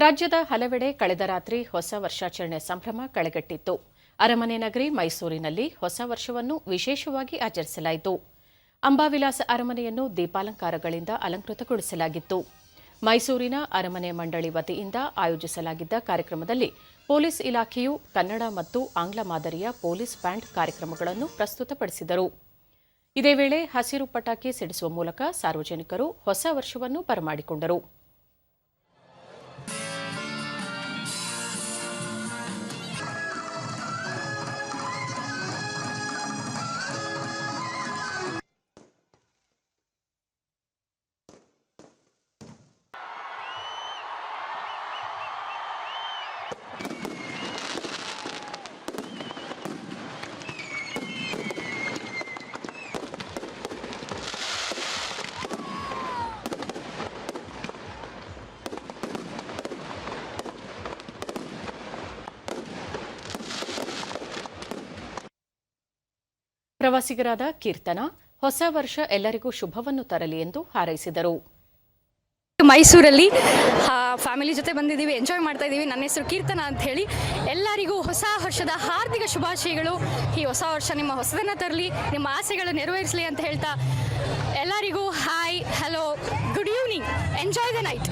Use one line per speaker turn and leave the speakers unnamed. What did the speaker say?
ರಾಜ್ಯದ ಹಲವೆಡೆ ಕಳೆದ ರಾತ್ರಿ ಹೊಸ ವರ್ಷಾಚರಣೆ ಸಂಭ್ರಮ ಕಳೆಗಟ್ಟಿತ್ತು. ಅರಮನೆ ನಗರಿ ಮೈಸೂರಿನಲ್ಲಿ ಹೊಸ ವರ್ಷವನ್ನು ವಿಶೇಷವಾಗಿ ಆಚರಿಸಲಾಯಿತು. ಅಂಬಾವಿಲಾಸ ಅರಮನೆಯನ್ನು ದೀಪಾಲಂಕಾರಗಳಿಂದ ಅಲಂಕೃತಗೊಳಿಸಲಾಗಿತ್ತು. ಮೈಸೂರಿನ ಅರಮನೆ ಮಂಡಳಿ ವತಿಯಿಂದ ಆಯೋಜಿಸಲಾಗಿದ್ದ ಕಾರ್ಯಕ್ರಮದಲ್ಲಿ ಪೊಲೀಸ್ ಇಲಾಖೆಯು ಕನ್ನಡ ಮತ್ತು ಆಂಗ್ಲ ಮಾದರಿಯ ಪೊಲೀಸ್ ಬ್ಯಾಂಡ್ ಕಾರ್ಯಕ್ರಮಗಳನ್ನು ಪ್ರಸ್ತುತಪಡಿಸಿದರು. ಇದೇ ವೇಳೆ ಹಸಿರು ಪಟಾಕಿ ಸಿಡಿಸುವ ಮೂಲಕ ಸಾರ್ವಜನಿಕರು ಹೊಸ ವರ್ಷವನ್ನು ಬರಮಾಡಿಕೊಂಡರು. ಪ್ರವಾಸಿಗರಾದ ಕೀರ್ತನ, ಹೊಸ ವರ್ಷ ಎಲ್ಲರಿಗೂ ಶುಭವನ್ನು ತರಲಿ ಎಂದು ಹಾರೈಸಿದರು.
ಮೈಸೂರಲ್ಲಿ ಫ್ಯಾಮಿಲಿ ಜೊತೆ ಬಂದಿದ್ದೀವಿ ಎಂಜಾಯ್ ಮಾಡ್ತಾ ಇದ್ದೀವಿ. ನನ್ನ ಹೆಸರು ಕೀರ್ತನ ಅಂತ ಹೇಳಿ ಎಲ್ಲರಿಗೂ ಹೊಸ ವರ್ಷದ ಹಾರ್ದಿಕ ಶುಭಾಶಯಗಳು. ಈ ಹೊಸ ವರ್ಷ ನಿಮ್ಮ ಹೊಸದನ್ನು ತರಲಿ, ನಿಮ್ಮ ಆಸೆಗಳು ನೆರವೇರಿಸಲಿ ಅಂತ ಹೇಳ್ತಾ ಎಲ್ಲರಿಗೂ hi, hello good evening enjoy the night